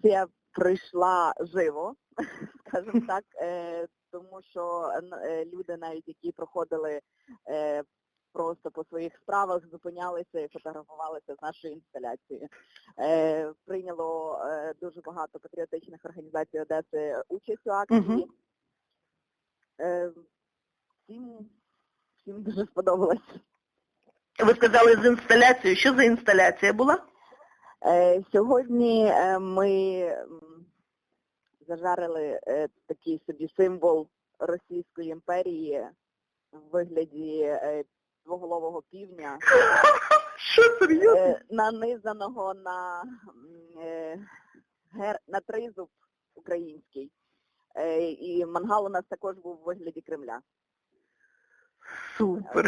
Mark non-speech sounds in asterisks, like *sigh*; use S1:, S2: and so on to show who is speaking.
S1: акція пройшла живо, *laughs* скажімо *laughs* так, е, тому що е, люди навіть, які проходили е, просто по своїх справах, зупинялися і фотографувалися з нашою інсталяцією. Е, Прийняло дуже багато патріотичних організацій Одеси участь у акції. Всім, всім дуже сподобалось.
S2: Ви сказали з інсталяцією. Що за інсталяція була?
S1: Е, Сьогодні е, ми зажарили е, такий собі символ Російської імперії в вигляді е, двоголового півня,
S2: Що серйозно?
S1: е, нанизаного на, е, гер, на тризуб український. Е, І мангал у нас також був в вигляді Кремля.
S2: Супер.